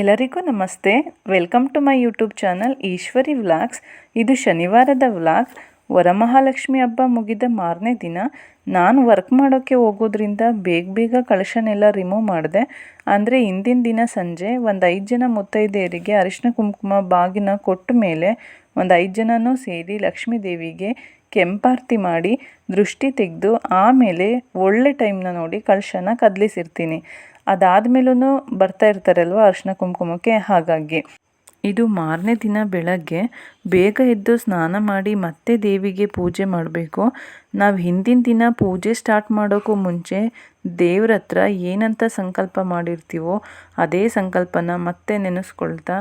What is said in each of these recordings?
ಎಲ್ಲರಿಗೂ ನಮಸ್ತೆ. Welcome to my YouTube channel Eshwari vlogs. ಇದು ಶನಿವಾರದ ವ್ಲಾಗ್. ವರಮಹಾಲಕ್ಷ್ಮಿ ಹಬ್ಬ ಮುಗಿದ ಮಾರನೇ ದಿನ ನಾನು ವರ್ಕ್ ಮಾಡೋಕ್ಕೆ ಹೋಗೋದ್ರಿಂದ ಬೇಗ ಬೇಗ ಕಳಶನೆಲ್ಲ ರಿಮೂವ್ ಮಾಡಿದೆ. ಅಂದರೆ ಹಿಂದಿನ ದಿನ ಸಂಜೆ ಒಂದು ಐದು ಜನ ಮುತ್ತೈದೆಯರಿಗೆ ಅರಿಶಿನ, ಕುಂಕುಮ, ಬಾಗಿನ ಕೊಟ್ಟ ಮೇಲೆ ಒಂದು ಐದು ಜನನೂ ಸೇರಿ ಲಕ್ಷ್ಮೀ ದೇವಿಗೆ ಕೆಂಪಾರ್ತಿ ಮಾಡಿ ದೃಷ್ಟಿ ತೆಗೆದು ಆಮೇಲೆ ಒಳ್ಳೆ ಟೈಮ್ನ ನೋಡಿ ಕಳಶನ ಕದಲಿಸಿರ್ತೀನಿ. ಅದಾದಮೇಲೂ ಬರ್ತಾ ಇರ್ತಾರಲ್ವ ಅರಿಶಿನ ಕುಂಕುಮಕ್ಕೆ? ಹಾಗಾಗಿ. ಇದು ಮಾರನೇ ದಿನ ಬೆಳಗ್ಗೆ ಬೇಗ ಎದ್ದು ಸ್ನಾನ ಮಾಡಿ ಮತ್ತೆ ದೇವಿಗೆ ಪೂಜೆ ಮಾಡಬೇಕು. ನಾವು ಹಿಂದಿನ ದಿನ ಪೂಜೆ ಸ್ಟಾರ್ಟ್ ಮಾಡೋಕ್ಕೂ ಮುಂಚೆ ದೇವ್ರ ಹತ್ರ ಏನಂತ ಸಂಕಲ್ಪ ಮಾಡಿರ್ತೀವೋ ಅದೇ ಸಂಕಲ್ಪನ ಮತ್ತೆ ನೆನೆಸ್ಕೊಳ್ತಾ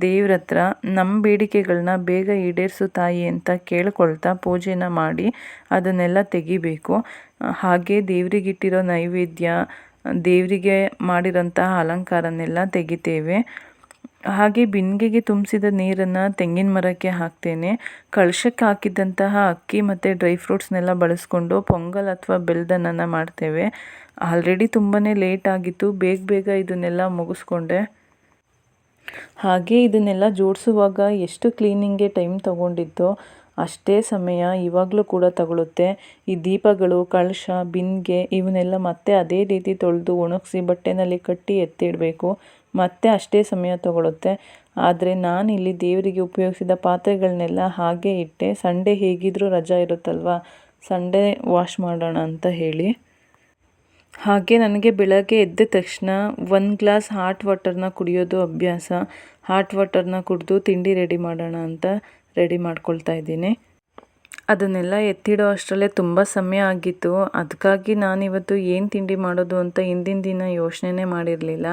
ದೇವ್ರ ಹತ್ರ ನಮ್ಮ ಬೇಡಿಕೆಗಳನ್ನ ಬೇಗ ಈಡೇರಿಸು ತಾಯಿ ಅಂತ ಕೇಳ್ಕೊಳ್ತಾ ಪೂಜೆನ ಮಾಡಿ ಅದನ್ನೆಲ್ಲ ತೆಗಿಬೇಕು. ಹಾಗೆ ದೇವರಿಗಿಟ್ಟಿರೋ ನೈವೇದ್ಯ ದೇವರಿಗೆ ಮಾಡಿರೋಂತಹ ಅಲಂಕಾರನೆಲ್ಲ ತೆಗಿತೇವೆ. ಹಾಗೆ ಬಿಂದಿಗೆಗೆ ತುಂಬಿಸಿದ ನೀರನ್ನು ತೆಂಗಿನ ಮರಕ್ಕೆ ಹಾಕ್ತೇನೆ. ಕಳಶಕ್ಕೆ ಹಾಕಿದ್ದಂತಹ ಅಕ್ಕಿ ಮತ್ತು ಡ್ರೈ ಫ್ರೂಟ್ಸ್ನೆಲ್ಲ ಬಳಸ್ಕೊಂಡು ಪೊಂಗಲ್ ಅಥವಾ ಬೆಲ್ದನ್ನು ಮಾಡ್ತೇವೆ. ಆಲ್ರೆಡಿ ತುಂಬಾ ಲೇಟ್ ಆಗಿತ್ತು. ಬೇಗ ಬೇಗ ಇದನ್ನೆಲ್ಲ ಮುಗಿಸ್ಕೊಂಡೆ. ಹಾಗೆ ಇದನ್ನೆಲ್ಲ ಜೋಡಿಸುವಾಗ ಎಷ್ಟು ಕ್ಲೀನಿಂಗ್ಗೆ ಟೈಮ್ ತೊಗೊಂಡಿತ್ತೋ ಅಷ್ಟೇ ಸಮಯ ಇವಾಗಲೂ ಕೂಡ ತಗೊಳುತ್ತೆ. ಈ ದೀಪಗಳು, ಕಳಶ, ಬಿಂದಿಗೆ ಇವನ್ನೆಲ್ಲ ಮತ್ತೆ ಅದೇ ರೀತಿ ತೊಳೆದು ಒಣಗಿಸಿ ಬಟ್ಟೆನಲ್ಲಿ ಕಟ್ಟಿ ಎತ್ತಿಡಬೇಕು. ಮತ್ತೆ ಅಷ್ಟೇ ಸಮಯ ತಗೊಳುತ್ತೆ. ಆದರೆ ಇಲ್ಲಿ ದೇವರಿಗೆ ಉಪಯೋಗಿಸಿದ ಪಾತ್ರೆಗಳನ್ನೆಲ್ಲ ಹಾಗೆ ಇಟ್ಟೆ. ಸಂಡೇ ಹೇಗಿದ್ದರೂ ರಜಾ ಇರುತ್ತಲ್ವ? ಸಂಡೇ ವಾಶ್ ಮಾಡೋಣ ಅಂತ ಹೇಳಿ. ಹಾಗೆ ನನಗೆ ಬೆಳಗ್ಗೆ ಎದ್ದ ತಕ್ಷಣ ಒಂದು ಗ್ಲಾಸ್ ಹಾಟ್ ವಾಟರ್ನ ಕುಡಿಯೋದು ಅಭ್ಯಾಸ. ಹಾಟ್ ವಾಟರ್ನ ಕುಡಿದು ತಿಂಡಿ ರೆಡಿ ಮಾಡೋಣ ಅಂತ ರೆಡಿ ಮಾಡ್ಕೊಳ್ತಾ ಇದ್ದೀನಿ. ಅದನ್ನೆಲ್ಲ ಎತ್ತಿಡೋ ಅಷ್ಟರಲ್ಲೇ ತುಂಬ ಸಮಯ ಆಗಿತ್ತು. ಅದಕ್ಕಾಗಿ ನಾನಿವತ್ತು ಏನು ತಿಂಡಿ ಮಾಡೋದು ಅಂತ ಹಿಂದಿನ ದಿನ ಯೋಚನೆನೇ ಮಾಡಿರಲಿಲ್ಲ.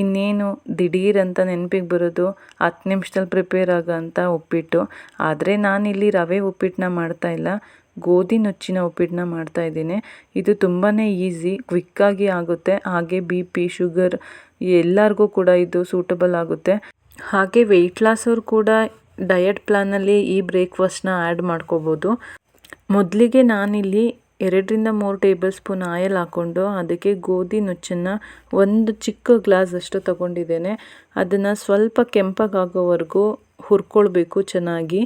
ಇನ್ನೇನು ದಿಢೀರ್ ಅಂತ ನೆನಪಿಗೆ ಬರೋದು ಹತ್ತು ನಿಮಿಷದಲ್ಲಿ ಪ್ರಿಪೇರ್ ಆಗೋಂಥ ಉಪ್ಪಿಟ್ಟು ಆದರೆ ನಾನಿಲ್ಲಿ ರವೆ ಉಪ್ಪಿಟ್ಟನ್ನ ಮಾಡ್ತಾಯಿಲ್ಲ ಗೋಧಿ ನುಚ್ಚಿನ ಉಪ್ಪಿಟ್ಟನ್ನ ಮಾಡ್ತಾಯಿದ್ದೀನಿ ಇದು ತುಂಬಾ ಈಸಿ ಕ್ವಿಕ್ಕಾಗಿ ಆಗುತ್ತೆ. ಹಾಗೆ ಬಿ ಪಿ ಶುಗರ್ ಎಲ್ಲರಿಗೂ ಕೂಡ ಇದು ಸೂಟಬಲ್ ಆಗುತ್ತೆ. ಹಾಗೆ ವೆಯ್ಟ್ ಲಾಸ್ ಅವ್ರು ಕೂಡ ಡಯಟ್ ಪ್ಲ್ಯಾನಲ್ಲಿ ಈ ಬ್ರೇಕ್ಫಾಸ್ಟ್ನ ಆ್ಯಡ್ ಮಾಡ್ಕೋಬೋದು. ಮೊದಲಿಗೆ ನಾನಿಲ್ಲಿ ಎರಡರಿಂದ ಮೂರು ಟೇಬಲ್ ಸ್ಪೂನ್ ಆಯಲ್ ಹಾಕ್ಕೊಂಡು ಅದಕ್ಕೆ ಗೋಧಿ ನುಚ್ಚನ್ನು ಒಂದು ಚಿಕ್ಕ ಗ್ಲಾಸ್ ಅಷ್ಟು ತಗೊಂಡಿದ್ದೇನೆ. ಅದನ್ನು ಸ್ವಲ್ಪ ಕೆಂಪಗಾಗೋವರೆಗೂ ಹುರ್ಕೊಳ್ಬೇಕು ಚೆನ್ನಾಗಿ.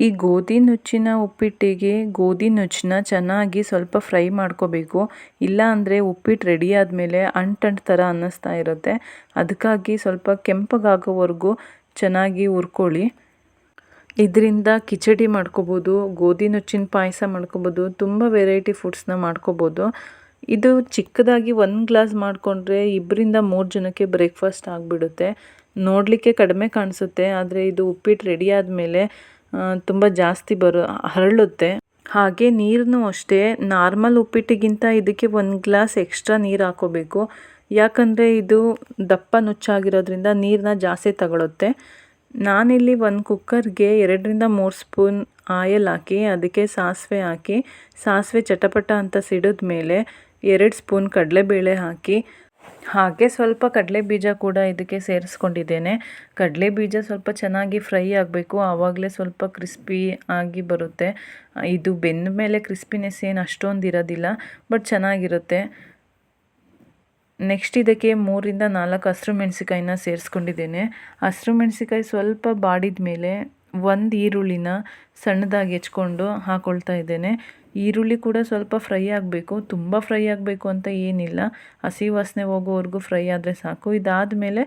ಈ ಗೋಧಿ ನುಚ್ಚಿನ ಉಪ್ಪಿಟ್ಟಿಗೆ ಗೋಧಿ ನುಚ್ಚನ್ನ ಚೆನ್ನಾಗಿ ಸ್ವಲ್ಪ ಫ್ರೈ ಮಾಡ್ಕೋಬೇಕು. ಇಲ್ಲ ಅಂದರೆ ಉಪ್ಪಿಟ್ಟು ರೆಡಿ ಆದಮೇಲೆ ಅಂಟಂಟು ಥರ ಅನ್ನಿಸ್ತಾ ಇರುತ್ತೆ. ಅದಕ್ಕಾಗಿ ಸ್ವಲ್ಪ ಕೆಂಪಗಾಗೋವರೆಗೂ ಚೆನ್ನಾಗಿ ಹುರ್ಕೊಳ್ಳಿ. ಇದರಿಂದ ಕಿಚಡಿ ಮಾಡ್ಕೋಬೋದು, ಗೋಧಿ ನುಚ್ಚಿನ ಪಾಯಸ ಮಾಡ್ಕೋಬೋದು, ತುಂಬ ವೆರೈಟಿ ಫುಡ್ಸ್ನ ಮಾಡ್ಕೋಬೋದು. ಇದು ಚಿಕ್ಕದಾಗಿ ಒಂದು ಗ್ಲಾಸ್ ಮಾಡಿಕೊಂಡ್ರೆ ಇಬ್ಬರಿಂದ ಮೂರು ಜನಕ್ಕೆ ಬ್ರೇಕ್ಫಾಸ್ಟ್ ಆಗಿಬಿಡುತ್ತೆ. ನೋಡಲಿಕ್ಕೆ ಕಡಿಮೆ ಕಾಣಿಸುತ್ತೆ, ಆದರೆ ಇದು ಉಪ್ಪಿಟ್ಟು ರೆಡಿ ಆದಮೇಲೆ ತುಂಬ ಜಾಸ್ತಿ ಬರೋ, ಹರಳುತ್ತೆ. ಹಾಗೆ ನೀರನ್ನು ಅಷ್ಟೇ, ನಾರ್ಮಲ್ ಉಪ್ಪಿಟ್ಟಿಗಿಂತ ಇದಕ್ಕೆ ಒಂದು ಗ್ಲಾಸ್ ಎಕ್ಸ್ಟ್ರಾ ನೀರು ಹಾಕೋಬೇಕು. ಯಾಕಂದರೆ ಇದು ದಪ್ಪ ನುಚ್ಚಾಗಿರೋದ್ರಿಂದ ನೀರನ್ನ ಜಾಸ್ತಿ ತಗೊಳುತ್ತೆ. ನಾನಿಲ್ಲಿ ಒಂದು ಕುಕ್ಕರ್ಗೆ ಎರಡರಿಂದ ಮೂರು ಸ್ಪೂನ್ ಆಯಲ್ ಹಾಕಿ, ಅದಕ್ಕೆ ಸಾಸಿವೆ ಹಾಕಿ, ಸಾಸಿವೆ ಚಟಪಟ ಅಂತ ಸಿಡಿದ ಮೇಲೆ ಎರಡು ಸ್ಪೂನ್ ಕಡಲೆಬೇಳೆ ಹಾಕಿ, ಹಾಗೆ ಸ್ವಲ್ಪ ಕಡಲೆ ಬೀಜ ಕೂಡ ಇದಕ್ಕೆ ಸೇರಿಸ್ಕೊಂಡಿದ್ದೇನೆ. ಕಡಲೆ ಬೀಜ ಸ್ವಲ್ಪ ಚೆನ್ನಾಗಿ ಫ್ರೈ ಆಗಬೇಕು, ಆವಾಗಲೇ ಸ್ವಲ್ಪ ಕ್ರಿಸ್ಪಿ ಆಗಿ ಬರುತ್ತೆ. ಇದು ಬೆಂದ ಮೇಲೆ ಕ್ರಿಸ್ಪಿನೆಸ್ ಏನು ಅಷ್ಟೊಂದು ಇರೋದಿಲ್ಲ, ಬಟ್ ಚೆನ್ನಾಗಿರುತ್ತೆ. ನೆಕ್ಸ್ಟ್ ಇದಕ್ಕೆ ಮೂರಿಂದ ನಾಲ್ಕು ಹಸಿರು ಮೆಣಸಿಕಾಯಿನ ಸೇರಿಸ್ಕೊಂಡಿದ್ದೇನೆ. ಹಸಿರು ಮೆಣಸಿಕಾಯಿ ಸ್ವಲ್ಪ ಬಾಡಿದ ಮೇಲೆ ಒಂದು ಈರುಳ್ಳಿನ ಸಣ್ಣದಾಗಿ ಹೆಚ್ಕೊಂಡು ಹಾಕ್ಕೊಳ್ತಾ ಇದ್ದೇನೆ. ಈರುಳ್ಳಿ ಕೂಡ ಸ್ವಲ್ಪ ಫ್ರೈ ಆಗಬೇಕು. ತುಂಬ ಫ್ರೈ ಆಗಬೇಕು ಅಂತ ಏನಿಲ್ಲ. ಹಸಿ ವಾಸನೆ ಹೋಗೋವರೆಗೂ ಫ್ರೈ ಆದರೆ ಸಾಕು. ಇದಾದ ಮೇಲೆ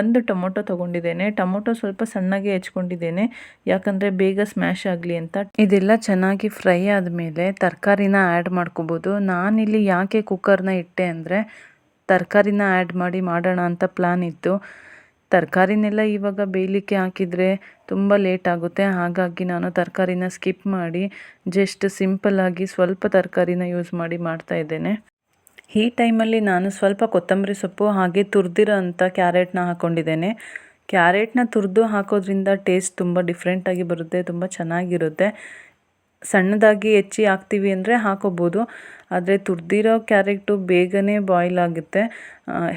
ಒಂದು ಟೊಮೊಟೊ ತೊಗೊಂಡಿದ್ದೇನೆ. ಟೊಮೊಟೊ ಸ್ವಲ್ಪ ಸಣ್ಣಗೆ ಹೆಚ್ಕೊಂಡಿದ್ದೇನೆ. ಯಾಕಂದರೆ ಬೇಗ ಸ್ಮ್ಯಾಶ್ ಆಗಲಿ ಅಂತ. ಇದೆಲ್ಲ ಚೆನ್ನಾಗಿ ಫ್ರೈ ಆದಮೇಲೆ ತರಕಾರಿನ ಆ್ಯಡ್ ಮಾಡ್ಕೋಬೋದು. ನಾನಿಲ್ಲಿ ಯಾಕೆ ಕುಕ್ಕರ್ನ ಇಟ್ಟೆ ಅಂದರೆ ತರಕಾರಿನ ಆ್ಯಡ್ ಮಾಡಿ ಮಾಡೋಣ ಅಂತ ಪ್ಲ್ಯಾನ್ ಇತ್ತು. ತರಕಾರಿನೆಲ್ಲ ಇವಾಗ ಬೇಯಲಿಕ್ಕೆ ಹಾಕಿದರೆ ತುಂಬ ಲೇಟ್ ಆಗುತ್ತೆ. ಹಾಗಾಗಿ ನಾನು ತರಕಾರಿನ ಸ್ಕಿಪ್ ಮಾಡಿ ಜಸ್ಟ್ ಸಿಂಪಲ್ಲಾಗಿ ಸ್ವಲ್ಪ ತರಕಾರಿನ ಯೂಸ್ ಮಾಡಿ ಮಾಡ್ತಾ ಇದ್ದೇನೆ. ಈ ಟೈಮಲ್ಲಿ ನಾನು ಸ್ವಲ್ಪ ಕೊತ್ತಂಬರಿ ಸೊಪ್ಪು ಹಾಗೆ ತುರಿದಿರೋ ಅಂಥ ಕ್ಯಾರೆಟ್ನ ಹಾಕ್ಕೊಂಡಿದ್ದೇನೆ ಕ್ಯಾರೆಟ್ನ ತುರಿದು ಹಾಕೋದ್ರಿಂದ ಟೇಸ್ಟ್ ತುಂಬ ಡಿಫ್ರೆಂಟಾಗಿ ಬರುತ್ತೆ, ತುಂಬ ಚೆನ್ನಾಗಿರುತ್ತೆ. ಸಣ್ಣದಾಗಿ ಹೆಚ್ಚಿ ಹಾಕ್ತೀವಿ ಅಂದರೆ ಹಾಕೋಬೋದು. ಆದರೆ ತುರಿದಿರೋ ಕ್ಯಾರೆಟು ಬೇಗನೆ ಬಾಯ್ಲ್ ಆಗುತ್ತೆ.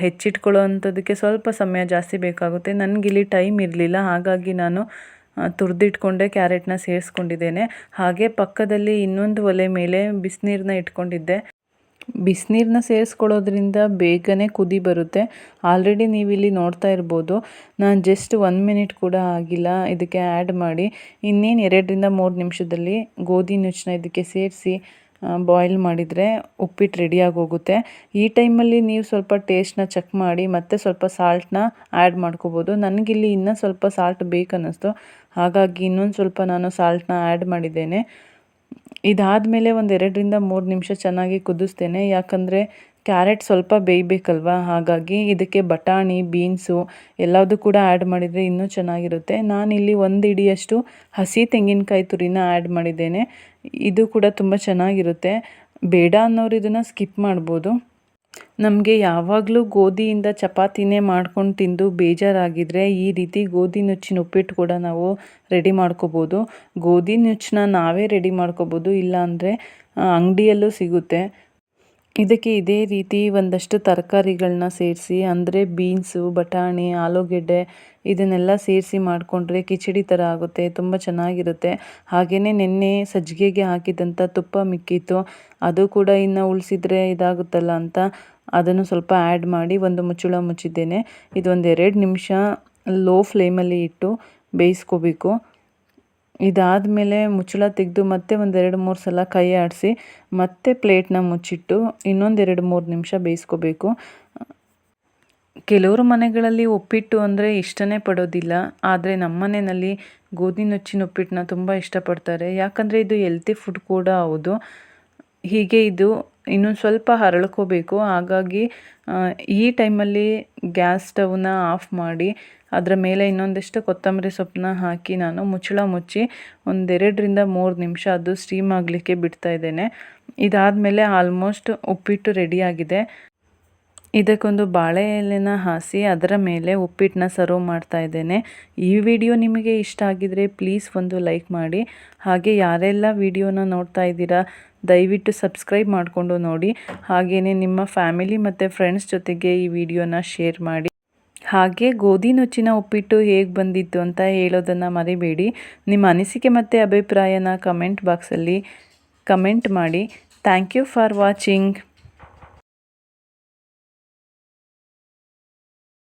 ಹೆಚ್ಚಿಟ್ಕೊಳ್ಳೋ ಅಂಥದ್ದಕ್ಕೆ ಸ್ವಲ್ಪ ಸಮಯ ಜಾಸ್ತಿ ಬೇಕಾಗುತ್ತೆ. ನನಗಿಲ್ಲಿ ಟೈಮ್ ಇರಲಿಲ್ಲ, ಹಾಗಾಗಿ ನಾನು ತುರ್ದಿಟ್ಕೊಂಡೆ ಕ್ಯಾರೆಟ್ನ ಸೇರಿಸ್ಕೊಂಡಿದ್ದೇನೆ. ಹಾಗೆ ಪಕ್ಕದಲ್ಲಿ ಇನ್ನೊಂದು ಒಲೆ ಮೇಲೆ ಬಿಸಿನೀರನ್ನ ಇಟ್ಕೊಂಡಿದ್ದೆ. ಬಿಸಿನೀರನ್ನ ಸೇರಿಸ್ಕೊಳ್ಳೋದ್ರಿಂದ ಬೇಗನೆ ಕುದಿ ಬರುತ್ತೆ. ಆಲ್ರೆಡಿ ನೀವಿಲ್ಲಿ ನೋಡ್ತಾ ಇರ್ಬೋದು. ನಾನು ಜಸ್ಟ್ ಒನ್ ಮಿನಿಟ್ ಕೂಡ ಆಗಿಲ್ಲ, ಇದಕ್ಕೆ ಆ್ಯಡ್ ಮಾಡಿ. ಇನ್ನೇನು ಎರಡರಿಂದ ಮೂರು ನಿಮಿಷದಲ್ಲಿ ಗೋಧಿ ನುಚ್ಚನ್ನ ಇದಕ್ಕೆ ಸೇರಿಸಿ ಬಾಯ್ಲ್ ಮಾಡಿದರೆ ಉಪ್ಪಿಟ್ಟು ರೆಡಿಯಾಗಿ ಹೋಗುತ್ತೆ. ಈ ಟೈಮಲ್ಲಿ ನೀವು ಸ್ವಲ್ಪ ಟೇಸ್ಟ್ನ ಚೆಕ್ ಮಾಡಿ, ಮತ್ತೆ ಸ್ವಲ್ಪ ಸಾಲ್ಟನ್ನ ಆ್ಯಡ್ ಮಾಡ್ಕೋಬೋದು. ನನಗಿಲ್ಲಿ ಇನ್ನೂ ಸ್ವಲ್ಪ ಸಾಲ್ಟ್ ಬೇಕನ್ನಿಸ್ತು. ಹಾಗಾಗಿ ಇನ್ನೊಂದು ಸ್ವಲ್ಪ ನಾನು ಸಾಲ್ಟ್ನ ಆ್ಯಡ್ ಮಾಡಿದ್ದೇನೆ. ಇದಾದಮೇಲೆ ಒಂದು ಎರಡರಿಂದ ಮೂರು ನಿಮಿಷ ಚೆನ್ನಾಗಿ ಕುದಿಸ್ತೇನೆ. ಯಾಕಂದರೆ ಕ್ಯಾರೆಟ್ ಸ್ವಲ್ಪ ಬೇಯಬೇಕಲ್ವಾ? ಹಾಗಾಗಿ ಇದಕ್ಕೆ ಬಟಾಣಿ, ಬೀನ್ಸು ಎಲ್ಲದೂ ಕೂಡ ಆ್ಯಡ್ ಮಾಡಿದರೆ ಇನ್ನೂ ಚೆನ್ನಾಗಿರುತ್ತೆ. ನಾನಿಲ್ಲಿ ಒಂದು ಇಡಿಯಷ್ಟು ಹಸಿ ತೆಂಗಿನಕಾಯಿ ತುರಿನ ಆ್ಯಡ್ ಮಾಡಿದ್ದೇನೆ. ಇದು ಕೂಡ ತುಂಬ ಚೆನ್ನಾಗಿರುತ್ತೆ. ಬೇಡ ಅನ್ನೋರು ಇದನ್ನು ಸ್ಕಿಪ್ ಮಾಡ್ಬೋದು. ನಮಗೆ ಯಾವಾಗಲೂ ಗೋಧಿಯಿಂದ ಚಪಾತಿನೇ ಮಾಡ್ಕೊಂಡು ತಿಂದು ಬೇಜಾರಾಗಿದ್ದರೆ ಈ ರೀತಿ ಗೋಧಿ ನುಚ್ಚಿನ ಉಪ್ಪಿಟ್ಟು ಕೂಡ ನಾವು ರೆಡಿ ಮಾಡ್ಕೋಬೋದು. ಗೋಧಿ ನುಚ್ಚನ್ನ ನಾವೇ ರೆಡಿ ಮಾಡ್ಕೋಬೋದು. ಇಲ್ಲಾಂದರೆ ಅಂಗಡಿಯಲ್ಲೂ ಸಿಗುತ್ತೆ. ಇದಕ್ಕೆ ಇದೇ ರೀತಿ ಒಂದಷ್ಟು ತರಕಾರಿಗಳನ್ನ ಸೇರಿಸಿ, ಅಂದರೆ ಬೀನ್ಸು, ಬಟಾಣಿ, ಆಲೂಗೆಡ್ಡೆ ಇದನ್ನೆಲ್ಲ ಸೇರಿಸಿ ಮಾಡಿಕೊಂಡ್ರೆ ಕಿಚಡಿ ಥರ ಆಗುತ್ತೆ, ತುಂಬ ಚೆನ್ನಾಗಿರುತ್ತೆ. ಹಾಗೆಯೇ ನಿನ್ನೆ ಸಜ್ಜಿಗೆಗೆ ಹಾಕಿದಂಥ ತುಪ್ಪ ಮಿಕ್ಕಿತ್ತು. ಅದು ಕೂಡ ಇನ್ನು ಉಳಿಸಿದ್ರೆ ಇದಾಗುತ್ತಲ್ಲ ಅಂತ ಅದನ್ನು ಸ್ವಲ್ಪ ಆ್ಯಡ್ ಮಾಡಿ ಒಂದು ಮುಚ್ಚಳ ಮುಚ್ಚಿದ್ದೇನೆ. ಇದೊಂದು ಎರಡು ನಿಮಿಷ ಲೋ ಫ್ಲೇಮಲ್ಲಿ ಇಟ್ಟು ಬೇಯಿಸ್ಕೋಬೇಕು. ಇದಾದಮೇಲೆ ಮುಚ್ಚಳ ತೆಗೆದು ಮತ್ತೆ ಒಂದೆರಡು ಮೂರು ಸಲ ಕೈ ಆಡಿಸಿ ಮತ್ತೆ ಪ್ಲೇಟ್ನ ಮುಚ್ಚಿಟ್ಟು ಇನ್ನೊಂದು ಎರಡು ಮೂರು ನಿಮಿಷ ಬೇಯಿಸ್ಕೋಬೇಕು. ಕೆಲವರು ಮನೆಗಳಲ್ಲಿ ಉಪ್ಪಿಟ್ಟು ಅಂದರೆ ಇಷ್ಟನೇ ಪಡೋದಿಲ್ಲ, ಆದರೆ ನಮ್ಮ ಮನೆಯಲ್ಲಿ ಗೋಧಿ ನುಚ್ಚಿನ ಉಪ್ಪಿಟ್ಟನ್ನ ತುಂಬ ಇಷ್ಟಪಡ್ತಾರೆ. ಯಾಕಂದರೆ ಇದು ಎಲ್ತಿ ಫುಡ್ ಕೂಡ ಹೌದು. ಹೀಗೆ ಇದು ಇನ್ನೊಂದು ಸ್ವಲ್ಪ ಹರಳ್ಕೋಬೇಕು. ಹಾಗಾಗಿ ಈ ಟೈಮಲ್ಲಿ ಗ್ಯಾಸ್ ಸ್ಟವ್ನ ಆಫ್ ಮಾಡಿ ಅದರ ಮೇಲೆ ಇನ್ನೊಂದಿಷ್ಟು ಕೊತ್ತಂಬರಿ ಸೊಪ್ಪನ್ನ ಹಾಕಿ ನಾನು ಮುಚ್ಚಳ ಮುಚ್ಚಿ ಒಂದೆರಡರಿಂದ ಮೂರು ನಿಮಿಷ ಅದು ಸ್ಟೀಮ್ ಆಗಲಿಕ್ಕೆ ಬಿಡ್ತಾ ಇದ್ದೇನೆ. ಇದಾದಮೇಲೆ ಆಲ್ಮೋಸ್ಟ್ ಉಪ್ಪಿಟ್ಟು ರೆಡಿಯಾಗಿದೆ ಇದಕ್ಕೊಂದು ಬಾಳೆ ಎಲೆನ ಹಾಸಿ ಅದರ ಮೇಲೆ ಉಪ್ಪಿಟ್ಟನ್ನ ಸರ್ವ್ ಮಾಡ್ತಾ ಇದ್ದೇನೆ. ಈ ವಿಡಿಯೋ ನಿಮಗೆ ಇಷ್ಟ ಆಗಿದರೆ ಪ್ಲೀಸ್ ಒಂದು ಲೈಕ್ ಮಾಡಿ. ಹಾಗೆ ಯಾರೆಲ್ಲ ವಿಡಿಯೋನ ನೋಡ್ತಾ ಇದ್ದೀರಾ, ದಯವಿಟ್ಟು ಸಬ್ಸ್ಕ್ರೈಬ್ ಮಾಡಿಕೊಂಡು ನೋಡಿ. ಹಾಗೆಯೇ ನಿಮ್ಮ ಫ್ಯಾಮಿಲಿ ಮತ್ತು ಫ್ರೆಂಡ್ಸ್ ಜೊತೆಗೆ ಈ ವಿಡಿಯೋನ ಶೇರ್ ಮಾಡಿ. ಹಾಗೆ ಗೋಧಿ ನುಚ್ಚಿನ ಉಪ್ಪಿಟ್ಟು ಹೇಗೆ ಬಂದಿತ್ತು ಅಂತ ಹೇಳೋದನ್ನು ಮರಿಬೇಡಿ. ನಿಮ್ಮ ಅನಿಸಿಕೆ ಮತ್ತು ಅಭಿಪ್ರಾಯನ ಕಮೆಂಟ್ ಬಾಕ್ಸಲ್ಲಿ ಕಮೆಂಟ್ ಮಾಡಿ. Thank you for watching